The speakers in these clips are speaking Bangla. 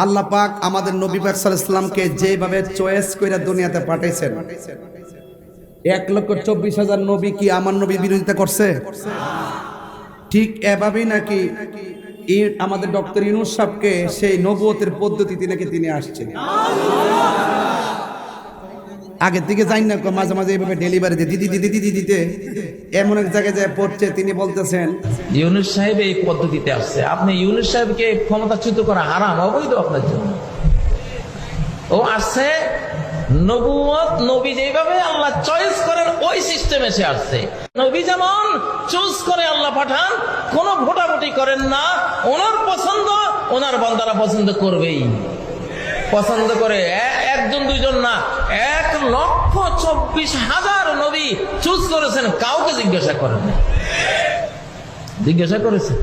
আল্লাহ পাক আমাদের নবী পাক ইসলামকে যেভাবে চয়েস করে দুনিয়াতে পাঠাইছেন। এক লক্ষ চব্বিশ হাজার নবী কি আমার নবী বিরোধিতা করছে? ঠিক এভাবেই নাকি আমাদের ডক্টর ইউনুস সাহেবকে সেই নবুয়তের পদ্ধতিতে নাকি তিনি আসছেন। আগের দিকে যাই না মাঝে মাঝে এইভাবে ডেলিভারি দিয়ে, দিদি দিদি দিদি দিতে এমন এক জায়গায় যায় পড়ছে, তিনি বলতেছেন, ইউনুস সাহেব এই পদ্ধতিতে আসছে। আপনি ইউনুস সাহেবকে ক্ষমতাচ্যুত করা হারাম, অবৈধ আপনার জন্য। ও আসছে নবুয়ত নবী যেভাবে আল্লাহ চয়েস করেন, ওই সিস্টেমে সে আসছে। নবী যেমন চুজ করে আল্লাহ পাঠান, কোন ভোটাভুটি করেন না, ওনার পছন্দ, ওনার বান্দারা পছন্দ করবেই। পছন্দ করে একজন, দুইজন না। এক লক্ষ চব্বিশ হাজার নবী চুজ করেছেন, কাউকে জিজ্ঞাসা করেন জিজ্ঞাসা করেছে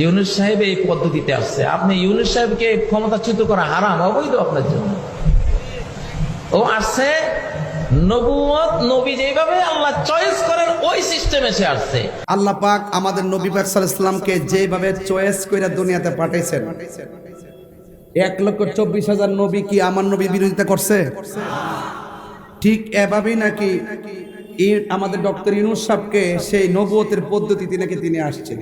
ইউনুস সাহেব এই পদ্ধতিতে আসছে। আপনি ইউনুস সাহেবকে ক্ষমতাচ্যুত করা হারাম, অবৈধ আপনার জন্য। ও আসছে নবুয়ত নবী যেভাবে আল্লাহ চয়েস করেন, ওই সিস্টেমে সে আসছে। আল্লাহ পাক আমাদের নবী পাক সাল্লাল্লাহু আলাইহি ইসলামকে যেভাবে চয়েস করে দুনিয়াতে পাঠাইছেন এক লক্ষ চব্বিশ হাজার নবী কি আমার নবী বিরোধিতা করছে? ঠিক এভাবেই নাকি আমাদের ডক্টর ইউনুস সাহেবকে সেই নবুয়তের পদ্ধতিতে নাকি তিনি আসছেন।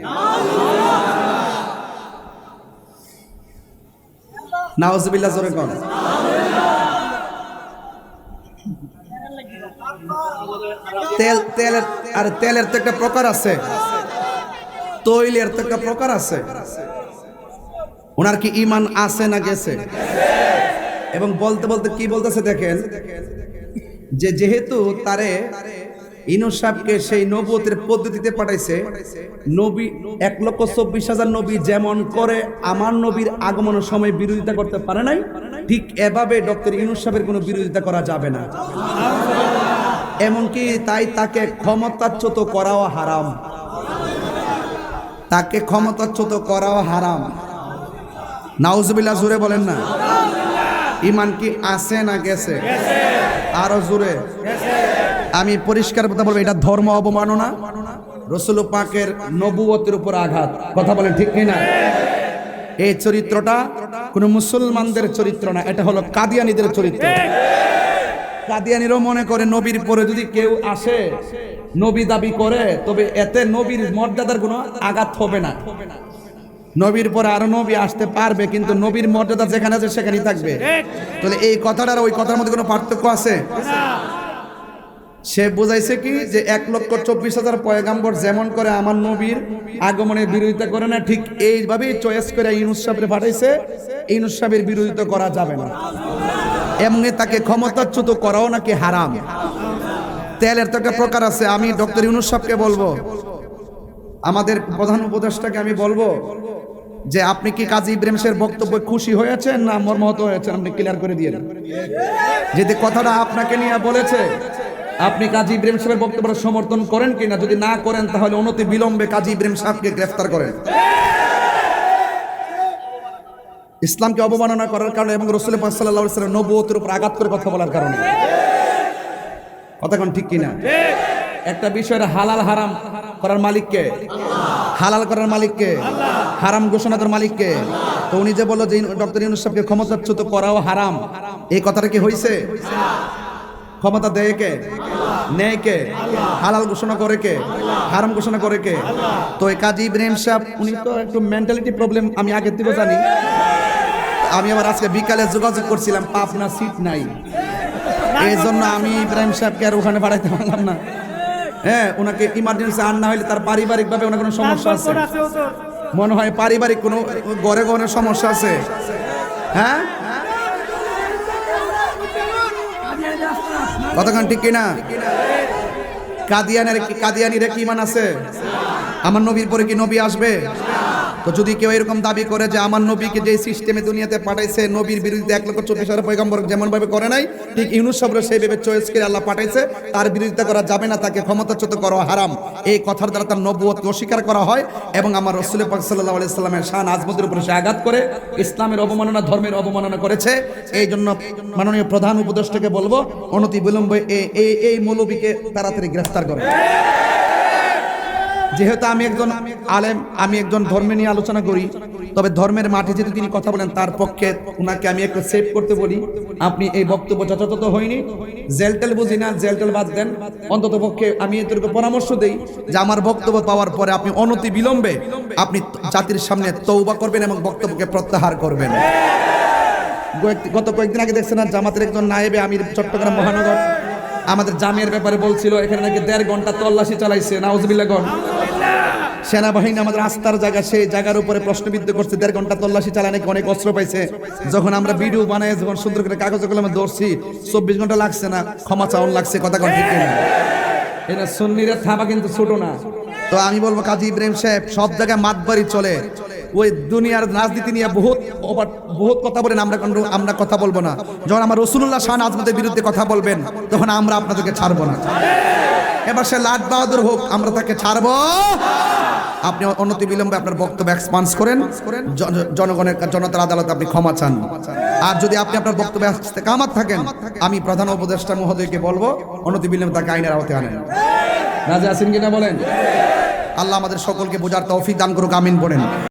কন। তেল, তেলের, আর তেলের তো একটা প্রকার আছে। তৈলের তো একটা প্রকার আছে। ওনার কি ইমান আছে না গেছে? এবং বলতে বলতে কি বলতেছে দেখেন, যে যেহেতু তারে ইনুস সেই নবুয়তের পদ্ধতিতে পাঠাইছে, নবী এক লক্ষ চব্বিশ হাজার নবী যেমন করে, আমার নবীর আগমনের সময় বিরোধিতা করতে পারে নাই, ঠিক এভাবে ডক্টর ইনুস কোনো বিরোধিতা করা যাবে না। এমনকি তাই তাকে ক্ষমতাচ্যুত করাও হারাম। তাকে ক্ষমতাচ্যুত করাও হারাম। নাউজবিল্লা জুড়ে বলেন না। ইমান কি আছে না গেছে? আরও জুড়ে আমি পরিষ্কার কথা বলব, এটা ধর্ম অবমাননা। রসুল পাকের নবুয়তের উপর আঘাত। কথা বলেন ঠিক কিনা? এই চরিত্রটা কোন মুসলমানদের চরিত্র না, এটা হলো কাদিয়ানিদের চরিত্র। কাদিয়ানিরও মনে করে নবীর পরে যদি কেউ আসে, নবী দাবি করে, তবে এতে নবীর মর্যাদার কোনো আঘাত হবে না। নবীর পরে আরও নবী আসতে পারবে, কিন্তু নবীর মর্যাদা যেখানে আছে সেখানেই থাকবে। তাহলে এই কথাটার ওই কথার মধ্যে কোনো পার্থক্য আছে? সে বুঝাইছে কি যে এক লক্ষ চব্বিশ হাজার পয়গাম্বর যেমন করে আমার নবীর আগমনের বিরোধিতা করে না, ঠিক এইভাবেই চয়েস করে সাহেবের পাঠাইছে সাহেবের বিরোধিতা করা যাবে না। এমনি তাকে ক্ষমতাচ্যুত করাও নাকি হারাম? তেলের তো একটা প্রকার আছে, আমি ডক্টর ইউনুস বলব, আমাদের প্রধান উপদেষ্টাকে আমি বলব যে আপনি কি কাজী ইব্রাহিম শের বক্তব্য খুশি হয়েছেন না মর্মাহত হয়েছেন? আপনি ক্লিয়ার করে দিয়ে যদি কথাটা আপনাকে নিয়ে বলেছে আপনি কাজী ইব্রাহিম সাহেবের বক্তব্য সমর্থন করেন কিনা? যদি না করেন তাহলে অনতি বিলম্বে কাজী ইব্রাহিম সাহেবকে গ্রেফতার করেন। ইসলামকে অবমাননা করার কারণে এবং রসুল সাল্লাহ সাল্লাম নবুয়তের উপর আঘাত করে কথা বলার কারণে। কথা কোন ঠিক কিনা? একটা বিষয়ের হালাল হারাম করার মালিককে হালাল করার মালিককে হারাম ঘোষণা করার মালিককে। তো উনি যে বলল যে ডক্টর ইউনুস সাহেবকে ক্ষমতাচ্যুত করাও হারাম এই কথাটা কি হয়েছে ক্ষমতা দেয় কে? নেয় কে? হালাল ঘোষণা করে কে? হারাম ঘোষণা করে কে? তো এই কাজী ইব্রাহিম সাহেব উনি তো একটু মেন্টালিটি প্রবলেম আমি আগের থেকে জানি। আমি আবার আজকে বিকালে যোগাযোগ করছিলাম পাবনা সিট নাই। এই জন্য আমি ইব্রাহিম সাহেবকে আর ওখানে পাঠাইতে পারলাম না। হ্যাঁ ওনাকে ইমার্জেন্সি আর না হলে তার পারিবারিক ভাবে ওনার কোনো সমস্যা আছে? মনে হয় পারিবারিক কোনো গড়ে গড়ে সমস্যা আছে। হ্যাঁ? কতক্ষণ ঠিক কিনা? কাদিয়ানের কাদিয়ানিরে কি মান আছে? আমার নবীর পরে কি নবী আসবে? তো যদি কেউ এরকম দাবি করে যে আমার নবীকে যে সিস্টেমে দুনিয়াতে পাঠাইছে, নবীর বিরুদ্ধে এক লক্ষ চব্বিশ হাজার পয়গম্বর যেমন ভাবে করে নাই, ঠিক ইউনুস সেই ভেবে চয়েস করে আল্লাহ পাঠাইছে, তার বিরোধিতা করা যাবে না, তাকে ক্ষমতাচ্যুত করা হারাম। এই কথার দ্বারা তার নবুয়তকে অস্বীকার করা হয় এবং আমার রসুল পাক সাল্লাহ আলি সাল্লামের শাহ আজমতের উপরে সে আঘাত করে, ইসলামের অবমাননা, ধর্মের অবমাননা করেছে। এই জন্য মাননীয় প্রধান উপদেষ্টাকে বলব অনতি বিলম্বে এই এই মৌলবীকে তাড়াতাড়ি গ্রেফতার করে। যেহেতু আমি একজন আলেম, আমি একজন ধর্মে নিয়ে আলোচনা করি, তবে ধর্মের মাঠে যেহেতু তিনি কথা বলেন, তার পক্ষে ওনাকে আমি একটু সেভ করতে বলি। আপনি এই বক্তব্য যথাযথ হয়নি। জেলটেল বুঝি না জেলটেল বাদ দেন। অন্তত পক্ষে আমি এদেরকে পরামর্শ দেই যে আমার বক্তব্য পাওয়ার পরে আপনি অনতি বিলম্বে আপনি জাতির সামনে তৌবা করবেন এবং বক্তব্যকে প্রত্যাহার করবেন। গত কয়েকদিন আগে দেখছেন জামাতের একজন নায়েবে আমির চট্টগ্রাম মহানগর, আমাদের জামিয়ার ব্যাপারে বলছিল, এখানে নাকি দেড় ঘণ্টা তল্লাশি চালাইছে নাউজবিল্লাগন সেনাবাহিনী আমাদের আস্থার জায়গা সেই জায়গার উপরে প্রশ্নবিদ্ধ করছে, দেড় ঘণ্টা তল্লাশি চালায় নাকি অনেক অস্ত্র পাইছে। যখন আমরা ভিডিও বানাই, যখন সুন্দর করে কাগজে কলমে ধরছি, চব্বিশ ঘণ্টা লাগছে না, ক্ষমা চাউন লাগছে, কথা কন এটা সুন্নিরা থাবা কিন্তু ছোট না। তো আমি বলব, কাজী ইব্রাহিম সাহেব, সব জায়গায় মাতবাড়ি চলে। ওই দুনিয়ার রাজনীতি নিয়ে বহুত বহুত কথা বলেন, আমরা আমরা কথা বলব না। যখন আমার রসুল্লাহ শাহ আজমতের বিরুদ্ধে কথা বলবেন, তখন আমরা আপনাদেরকে ছাড়বো না। এবার সে লাট বাহাদুর হোক, আমরা তাকে ছাড়বো। আপনি অনতি বিলম্বে আপনার বক্তব্য এক্সপান্স করেন। জন- জনগণের জনতার আদালতে আপনি ক্ষমা চান। আর যদি আপনি আপনার বক্তব্য কামাত থাকেন, আমি প্রধান উপদেষ্টা মহোদয়কে বলব, অনতি বিলম্বে তাকে আইনের আওতায় আনেন। রাজা আসেন কিনা বলেন? আল্লাহ আমাদের সকলকে বোঝার তৌফিক দান করুক, আমিন বলেন